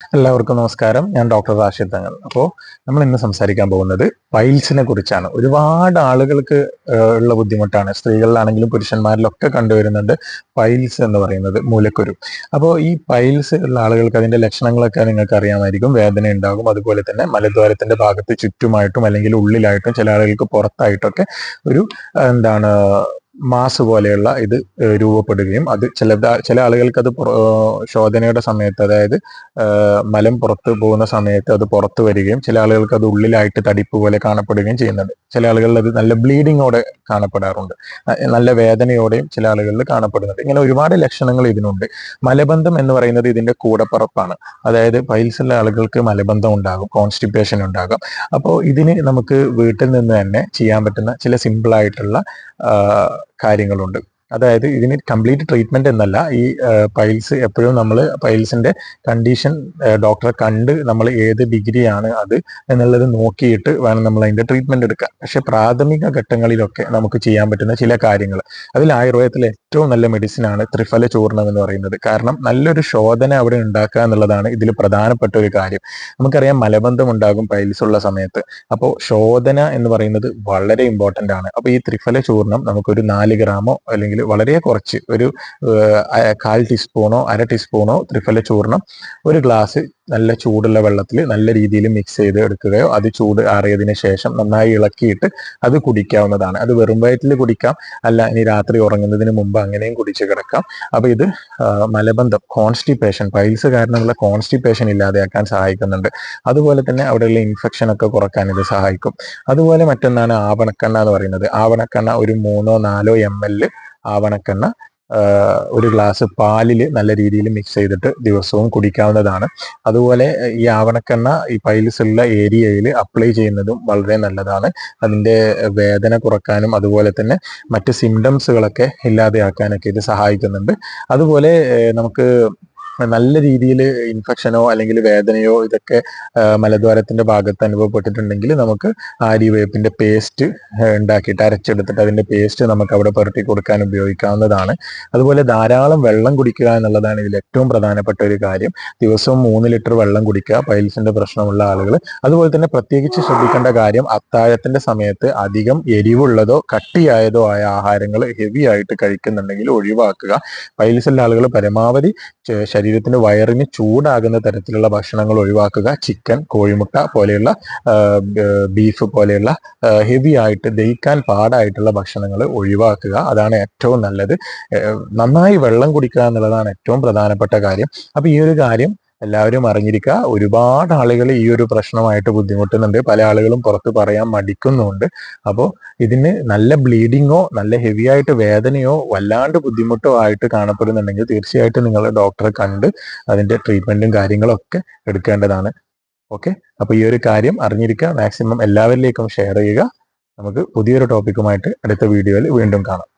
എല്ലാവർക്കും നമസ്കാരം. ഞാൻ ഡോക്ടർ റാഷിദ് തങ്ങൾ. അപ്പോൾ നമ്മൾ ഇന്ന് സംസാരിക്കാൻ പോകുന്നത് പൈൽസിനെ കുറിച്ചാണ്. ഒരുപാട് ആളുകൾക്ക് ഉള്ള ബുദ്ധിമുട്ടാണ്. സ്ത്രീകളിലാണെങ്കിലും പുരുഷന്മാരിലൊക്കെ കണ്ടുവരുന്നുണ്ട് പൈൽസ് എന്ന് പറയുന്നത് മൂലക്കുരു. അപ്പോൾ ഈ പൈൽസ് ഉള്ള ആളുകൾക്ക് അതിന്റെ ലക്ഷണങ്ങളൊക്കെ നിങ്ങൾക്ക് അറിയാമായിരിക്കും. വേദന ഉണ്ടാകും. അതുപോലെ തന്നെ മലദ്വാരത്തിന്റെ ഭാഗത്ത് ചുറ്റുമായിട്ടും അല്ലെങ്കിൽ ഉള്ളിലായിട്ടും ചില ആളുകൾക്ക് പുറത്തായിട്ടൊക്കെ ഒരു എന്താണ് മാസ് പോലെയുള്ള ഇത് രൂപപ്പെടുകയും അത് ചില ചില ആളുകൾക്ക് അത് ശോധനയുടെ സമയത്ത് അതായത് മലം പുറത്ത് പോകുന്ന സമയത്ത് അത് പുറത്തു വരികയും ചില ആളുകൾക്ക് അത് ഉള്ളിലായിട്ട് തടിപ്പ് പോലെ കാണപ്പെടുകയും ചെയ്യുന്നുണ്ട്. ചില ആളുകളിൽ അത് നല്ല ബ്ലീഡിങ്ങോടെ കാണപ്പെടാറുണ്ട്. നല്ല വേദനയോടെയും ചില ആളുകളിൽ കാണപ്പെടുന്നുണ്ട്. ഇങ്ങനെ ഒരുപാട് ലക്ഷണങ്ങൾ ഇതിനുണ്ട്. മലബന്ധം എന്ന് പറയുന്നത് ഇതിന്റെ കൂടപ്പറപ്പാണ്. അതായത് പൈൽസുള്ള ആളുകൾക്ക് മലബന്ധം ഉണ്ടാകും കോൺസ്റ്റിപ്പേഷൻ ഉണ്ടാകും. അപ്പോൾ ഇതിന് നമുക്ക് വീട്ടിൽ നിന്ന് തന്നെ ചെയ്യാൻ പറ്റുന്ന ചില ആഹ് കാര്യങ്ങളുണ്ട്. അതായത് ഇതിന് കംപ്ലീറ്റ് ട്രീറ്റ്മെന്റ് എന്നല്ല ഈ പൈൽസ് എപ്പോഴും നമ്മൾ പൈൽസിന്റെ കണ്ടീഷൻ ഡോക്ടറെ കണ്ട് നമ്മൾ ഏത് ഡിഗ്രിയാണ് അത് എന്നുള്ളത് നോക്കിയിട്ട് വേണം നമ്മൾ അതിന്റെ ട്രീറ്റ്മെന്റ് എടുക്കാൻ. പക്ഷെ പ്രാഥമിക ഘട്ടങ്ങളിലൊക്കെ നമുക്ക് ചെയ്യാൻ പറ്റുന്ന ചില കാര്യങ്ങൾ അതിൽ ആയുർവേദത്തിലെ ഏറ്റവും നല്ല മെഡിസിൻ ആണ് ത്രിഫല ചൂർണം എന്ന് പറയുന്നത്. കാരണം നല്ലൊരു ശോധന അവിടെ ഉണ്ടാക്കുക എന്നുള്ളതാണ് ഇതിൽ പ്രധാനപ്പെട്ട ഒരു കാര്യം. നമുക്കറിയാം മലബന്ധം ഉണ്ടാകും പൈൽസ് ഉള്ള സമയത്ത്. അപ്പോൾ ശോധന എന്ന് പറയുന്നത് വളരെ ഇമ്പോർട്ടന്റ് ആണ്. അപ്പോൾ ഈ ത്രിഫല ചൂർണം നമുക്കൊരു നാല് ഗ്രാമോ അല്ലെങ്കിൽ വളരെ കുറച്ച്. ഒരു കാൽ ടീസ്പൂണോ അര ടീസ്പൂണോ ത്രിഫല ചൂർണം ഒരു ഗ്ലാസ് നല്ല ചൂടുള്ള വെള്ളത്തിൽ നല്ല രീതിയിൽ മിക്സ് ചെയ്ത് എടുക്കുകയോ അത് ചൂട് ആറിയതിനു ശേഷം നന്നായി ഇളക്കിയിട്ട് അത് കുടിക്കാവുന്നതാണ്. അത് വെറും വയറ്റിൽ കുടിക്കാം. അല്ല ഇനി രാത്രി ഉറങ്ങുന്നതിന് മുമ്പ് അങ്ങനെയും കുടിച്ച് കിടക്കാം. അപ്പൊ ഇത് മലബന്ധം കോൺസ്റ്റിപ്പേഷൻ പൈൽസ് കാരണമുള്ള കോൺസ്റ്റിപ്പേഷൻ ഇല്ലാതെയാക്കാൻ സഹായിക്കുന്നുണ്ട്. അതുപോലെ തന്നെ അവിടെയുള്ള ഇൻഫെക്ഷൻ ഒക്കെ കുറയ്ക്കാൻ ഇത് സഹായിക്കും. അതുപോലെ മറ്റൊന്നാണ് ആവണക്കണ്ണ എന്ന് പറയുന്നത്. ആവണക്കണ്ണ ഒരു മൂന്നോ നാലോ എം എൽ ആവണക്കെണ്ണ ഒരു ഗ്ലാസ് പാലിൽ നല്ല രീതിയിൽ മിക്സ് ചെയ്തിട്ട് ദിവസവും കുടിക്കാവുന്നതാണ്. അതുപോലെ ഈ ആവണക്കെണ്ണ ഈ പൈൽസ് ഉള്ള ഏരിയയിൽ അപ്ലൈ ചെയ്യുന്നതും വളരെ നല്ലതാണ്. അതിന്റെ വേദന കുറക്കാനും അതുപോലെ തന്നെ മറ്റ് സിംറ്റംസുകളൊക്കെ ഇല്ലാതെയാക്കാനൊക്കെ ഇത് സഹായിക്കുന്നുണ്ട്. അതുപോലെ നമുക്ക് നല്ല രീതിയിൽ ഇൻഫെക്ഷനോ അല്ലെങ്കിൽ വേദനയോ ഇതൊക്കെ മലദ്വാരത്തിന്റെ ഭാഗത്ത് അനുഭവപ്പെട്ടിട്ടുണ്ടെങ്കിൽ നമുക്ക് ആര്യവേപ്പിന്റെ പേസ്റ്റ് ഉണ്ടാക്കിയിട്ട് അരച്ചെടുത്തിട്ട് അതിന്റെ പേസ്റ്റ് നമുക്ക് അവിടെ പുരട്ടി കൊടുക്കാൻ ഉപയോഗിക്കാവുന്നതാണ്. അതുപോലെ ധാരാളം വെള്ളം കുടിക്കുക എന്നുള്ളതാണ് ഇതിൽ ഏറ്റവും പ്രധാനപ്പെട്ട ഒരു കാര്യം. ദിവസവും മൂന്ന് ലിറ്റർ വെള്ളം കുടിക്കുക പൈൽസിന്റെ പ്രശ്നമുള്ള ആളുകൾ. അതുപോലെ തന്നെ പ്രത്യേകിച്ച് ശ്രദ്ധിക്കേണ്ട കാര്യം അത്താഴത്തിന്റെ സമയത്ത് അധികം എരിവുള്ളതോ കട്ടിയായതോ ആയ ആഹാരങ്ങൾ ഹെവി ആയിട്ട് കഴിക്കുന്നുണ്ടെങ്കിൽ ഒഴിവാക്കുക. പൈൽസുള്ള ആളുകൾ പരമാവധി ചെ- ശരീരത്തിന് വയറിന് ചൂടാകുന്ന തരത്തിലുള്ള ഭക്ഷണങ്ങൾ ഒഴിവാക്കുക. ചിക്കൻ കോഴിമുട്ട പോലെയുള്ള ബീഫ് പോലെയുള്ള ഹെവി ആയിട്ട് ദഹിക്കാൻ പാടായിട്ടുള്ള ഭക്ഷണങ്ങൾ ഒഴിവാക്കുക. അതാണ് ഏറ്റവും നല്ലത്. നന്നായി വെള്ളം കുടിക്കുക എന്നുള്ളതാണ് ഏറ്റവും പ്രധാനപ്പെട്ട കാര്യം. അപ്പൊ ഈ ഒരു കാര്യം എല്ലാവരും അറിഞ്ഞിരിക്കുക. ഒരുപാട് ആളുകൾ ഈ ഒരു പ്രശ്നമായിട്ട് ബുദ്ധിമുട്ടുന്നുണ്ട്. പല ആളുകളും പുറത്ത് പറയാൻ മടിക്കുന്നുണ്ട്. അപ്പോൾ ഇതിന് നല്ല ബ്ലീഡിങ്ങോ നല്ല ഹെവി ആയിട്ട് വേദനയോ വല്ലാണ്ട് ബുദ്ധിമുട്ടോ ആയിട്ട് കാണപ്പെടുന്നുണ്ടെങ്കിൽ തീർച്ചയായിട്ടും നിങ്ങൾ ഡോക്ടറെ കണ്ട് അതിന്റെ ട്രീറ്റ്മെന്റും കാര്യങ്ങളും ഒക്കെ എടുക്കേണ്ടതാണ്. ഓക്കെ? അപ്പോൾ ഈ ഒരു കാര്യം അറിഞ്ഞിരിക്കുക. മാക്സിമം എല്ലാവരിലേക്കും ഷെയർ ചെയ്യുക. നമുക്ക് പുതിയൊരു ടോപ്പിക്കുമായിട്ട് അടുത്ത വീഡിയോയിൽ വീണ്ടും കാണാം.